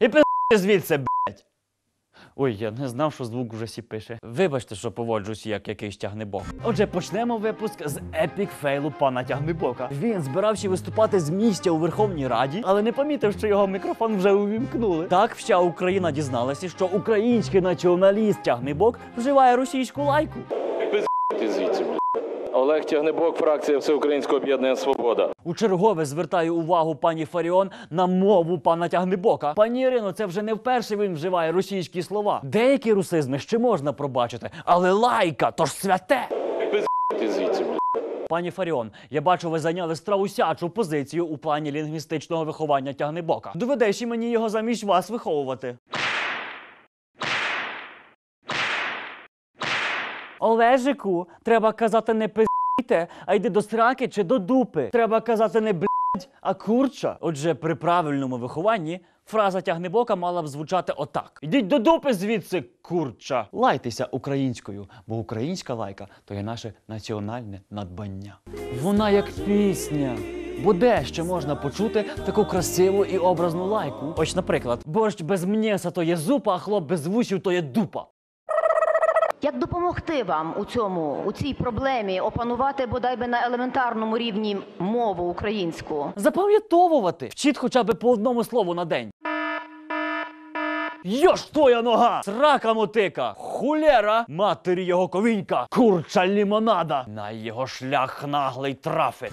І пи звідси, блядь. Ой, я не знав, що звук вже сі пише. Вибачте, що поводжусь як якийсь тягнебок. Отже, почнемо випуск з епік фейлу пана тягнебока. Він збирався виступати з місця у Верховній Раді, але не помітив, що його мікрофон вже увімкнули. Так вся Україна дізналася, що український націоналіст тягнебок вживає російську лайку. Звідси. Олег Тягнебок, фракція Всеукраїнського об'єднання Свобода. У чергове звертаю увагу пані Фаріон на мову пана Тягнебока. Пані Ірино, це вже не вперше він вживає російські слова. Деякі русизми ще можна пробачити, але лайка то ж святе. Ти звідси. Пані Фаріон, я бачу, ви зайняли страусячу позицію у плані лінгвістичного виховання тягнебока. Доведеш і мені його замість вас виховувати. Олежику, треба казати не пи***те, а йди до сраки чи до дупи. Треба казати не блядь, а курча. Отже, при правильному вихованні фраза тягнебока мала б звучати отак: Йдіть до дупи звідси, курча. Лайтеся українською, бо українська лайка то є наше національне надбання. Вона як пісня. Бо де ще можна почути таку красиву і образну лайку? Ось, наприклад, борщ без м'яса то є зупа, а хлоп без вусів то є дупа. Як допомогти вам у цьому, у цій проблемі опанувати бодай би на елементарному рівні мову українську? Запам'ятовувати. Вчіть хоча б по одному слову на день. Йош твоя нога! Срака мотика! Хулєра! Матері його ковінька! Курча лімонада! На його шлях наглий трафить!